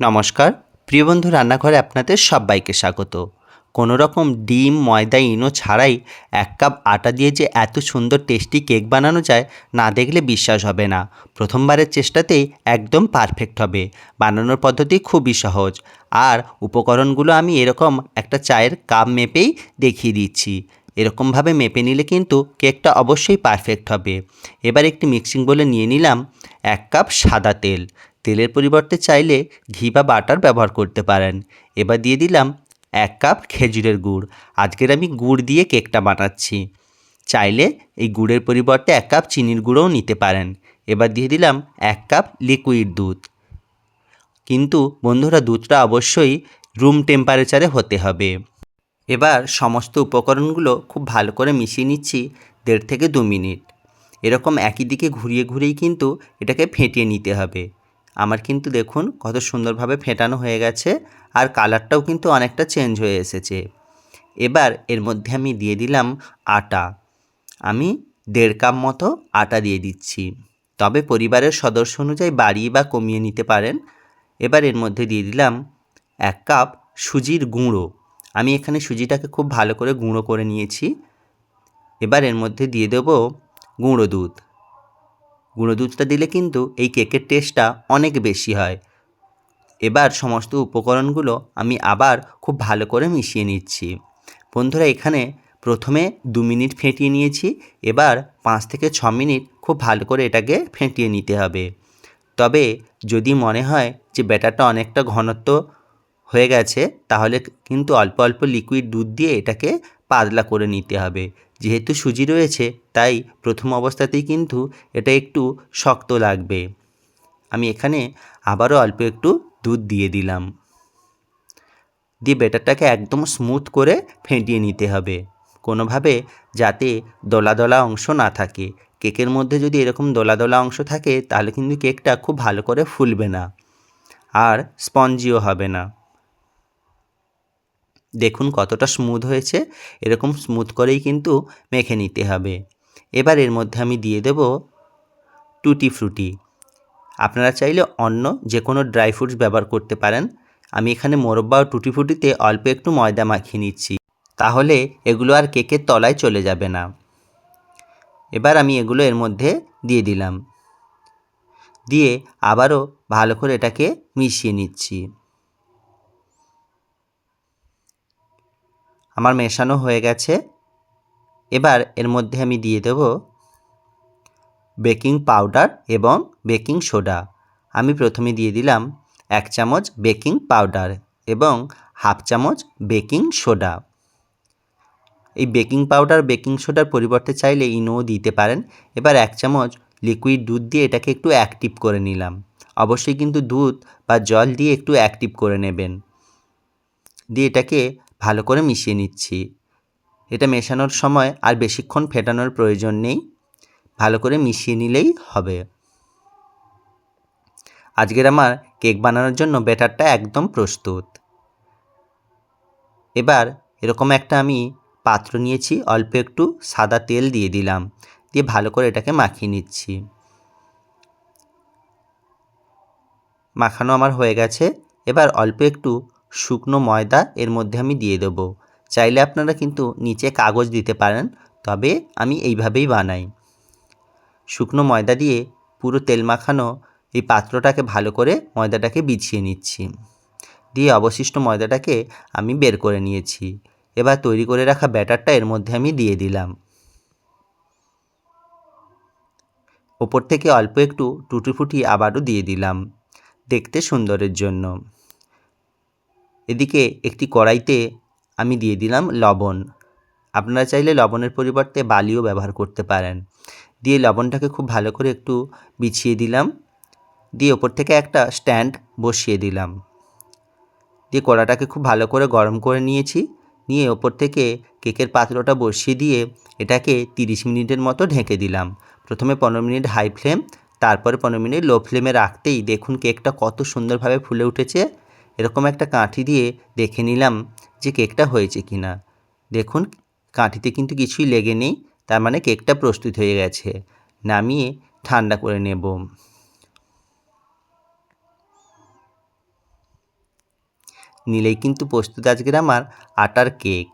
নমস্কার। প্রিয় বন্ধু, রান্নাঘরে আপনাদের সবাইকে স্বাগত। কোনো রকম ডিম, ময়দা, ইনো ছাড়াই এক কাপ আটা দিয়ে যে এত সুন্দর টেস্টি কেক বানানো যায়, না দেখলে বিশ্বাস হবে না। প্রথমবারের চেষ্টাতেই একদম পারফেক্ট হবে। বানানোর পদ্ধতি খুবই সহজ। আর উপকরণগুলো আমি এরকম একটা চায়ের কাপ মেপেই দেখিয়ে দিচ্ছি। এরকমভাবে মেপে নিলে কিন্তু কেকটা অবশ্যই পারফেক্ট হবে। এবার একটি মিক্সিং বলে নিয়ে নিলাম এক কাপ সাদা তেল। তেলের পরিবর্তে চাইলে ঘি বা বাটার ব্যবহার করতে পারেন। এবার দিয়ে দিলাম এক কাপ খেজুরের গুড়। আজকের আমি গুড় দিয়ে কেকটা বানাচ্ছি। চাইলে এই গুড়ের পরিবর্তে এক কাপ চিনির গুঁড়োও নিতে পারেন। এবার দিয়ে দিলাম এক কাপ লিকুইড দুধ। কিন্তু বন্ধুরা, দুধটা অবশ্যই রুম টেম্পারেচারে হতে হবে। এবার সমস্ত উপকরণগুলো খুব ভালো করে মিশিয়ে নিচ্ছি দেড় থেকে দু মিনিট। এরকম একই দিকে ঘুরিয়ে ঘুরিয়েই কিন্তু এটাকে ফেটিয়ে নিতে হবে। আমার কিন্তু দেখুন কত সুন্দরভাবে ফেটানো হয়ে গেছে আর কালারটাও কিন্তু অনেকটা চেঞ্জ হয়ে এসেছে। এবার এর মধ্যে আমি দিয়ে দিলাম আটা। আমি দেড় কাপ মতো আটা দিয়ে দিচ্ছি। তবে পরিবারের সদস্য অনুযায়ী বাড়িয়ে বা কমিয়ে নিতে পারেন। এবার এর মধ্যে দিয়ে দিলাম এক কাপ সুজির গুঁড়ো। আমি এখানে সুজিটাকে খুব ভালো করে গুঁড়ো করে নিয়েছি। এবার এর মধ্যে দিয়ে দেবো গুঁড়ো দুধ। গুঁড়ো দুধটা দিলে কিন্তু এই কেকের টেস্টটা অনেক বেশি হয়। এবার সমস্ত উপকরণগুলো আমি আবার খুব ভালো করে মিশিয়ে নিচ্ছি। বন্ধুরা, এখানে প্রথমে দু মিনিট ফেটিয়ে নিয়েছি। এবার পাঁচ থেকে ছ মিনিট খুব ভালো করে এটাকে ফেটিয়ে নিতে হবে। তবে যদি মনে হয় যে ব্যাটারটা অনেকটা ঘনত্ব হয়ে গেছে, তাহলে কিন্তু অল্প অল্প লিকুইড দুধ দিয়ে এটাকে পাতলা করে নিতে হবে। যেহেতু সুজি রয়েছে, তাই প্রথম অবস্থাতেই কিন্তু এটা একটু শক্ত লাগবে। আমি এখানে আবারও অল্প একটু দুধ দিয়ে দিলাম। দিয়ে ব্যাটারটাকে একদম স্মুথ করে ফেটিয়ে নিতে হবে। কোনোভাবে যাতে দলা দলা অংশ না থাকে। কেকের মধ্যে যদি এরকম দলা দলা অংশ থাকে, তাহলে কিন্তু কেকটা খুব ভালো করে ফুলবে না। আর স্পঞ্জিও হবে না। দেখুন কতটা স্মুথ হয়েছে। এরকম স্মুথ করেই কিন্তু মেখে নিতে হবে। এবার এর মধ্যে আমি দিয়ে দেব টুটি ফ্রুটি আপনারা চাইলে অন্য যে কোনো ড্রাই ফ্রুটস ব্যবহার করতে পারেন। আমি এখানে মোরব্বা ও টুটি ফ্রুটিতে অল্প একটু ময়দা মাখিয়ে নিচ্ছি। তাহলে এগুলো আর কেকের তলায় চলে যাবে না। এবার আমি এগুলো এর মধ্যে দিয়ে দিলাম। দিয়ে আবারও ভালো করে এটাকে মিশিয়ে নিচ্ছি। আমার মেশানো হয়ে গেছে। এবার এর মধ্যে আমি দিয়ে দেব বেকিং পাউডার এবং বেকিং সোডা। আমি প্রথমে দিয়ে দিলাম এক চামচ বেকিং পাউডার এবং হাফ চামচ বেকিং সোডা। এই বেকিং পাউডার, বেকিং সোডার পরিবর্তে চাইলে ইনোও দিতে পারেন। এবার এক চামচ লিকুইড দুধ দিয়ে এটাকে একটু অ্যাক্টিভ করে নিলাম। অবশ্যই কিন্তু দুধ বা জল দিয়ে একটু অ্যাক্টিভ করে নেবেন। দিয়ে এটাকে ভালো করে মিশিয়ে নিচ্ছি। এটা মেশানোর সময় আর বেশিক্ষণ ফেটানোর প্রয়োজন নেই। ভালো করে মিশিয়ে নিলেই হবে। আজকের আমার কেক বানানোর জন্য ব্যাটারটা একদম প্রস্তুত। এবার এরকম একটা আমি পাত্র নিয়েছি, অল্প একটু সাদা তেল দিয়ে দিলাম। দিয়ে ভালো করে এটাকে মাখিয়ে নিচ্ছি। মাখানো আমার হয়ে গেছে। এবার অল্প একটু শুকনো ময়দা এর মধ্যে আমি দিয়ে দেবো। চাইলে আপনারা কিন্তু নিচে কাগজ দিতে পারেন, তবে আমি এইভাবেই বানাই। শুকনো ময়দা দিয়ে পুরো তেল মাখানো এই পাত্রটাকে ভালো করে ময়দাটাকে বিছিয়ে নিচ্ছি। দিয়ে অবশিষ্ট ময়দাটাকে আমি বের করে নিয়েছি। এবার তৈরি করে রাখা ব্যাটারটা এর মধ্যে আমি দিয়ে দিলাম। ওপর থেকে অল্প একটু টুটি ফুটি আবারও দিয়ে দিলাম, দেখতে সুন্দরের জন্য। এদিকে একটি কড়াইতে আমি দিয়ে দিলাম লবণ। আপনারা চাইলে লবণের পরিবর্তে বালিও ব্যবহার করতে পারেন। দিয়ে লবণটাকে খুব ভালো করে একটু বিছিয়ে দিলাম। দিয়ে ওপর থেকে একটা স্ট্যান্ড বসিয়ে দিলাম। দিয়ে কড়াটাকে খুব ভালো করে গরম করে নিয়েছি। নিয়ে ওপর থেকে কেকের পাত্রটা বসিয়ে দিয়ে এটাকে তিরিশ মিনিটের মতো ঢেকে দিলাম। প্রথমে পনেরো মিনিট হাই ফ্লেম, তারপরে পনেরো মিনিট লো ফ্লেমে রাখতেই দেখুন কেকটা কত সুন্দরভাবে ফুলে উঠেছে। এরকম একটা কাঠি দিয়ে দেখে নিলাম যে কেকটা হয়েছে কি না দেখুন, কাঠিতে কিন্তু কিছুই লেগে নেই, তার মানে কেকটা প্রস্তুত হয়ে গেছে। নামিয়ে ঠান্ডা করে নেব। নিলেই কিন্তু প্রস্তুত আজকের আমার আটার কেক।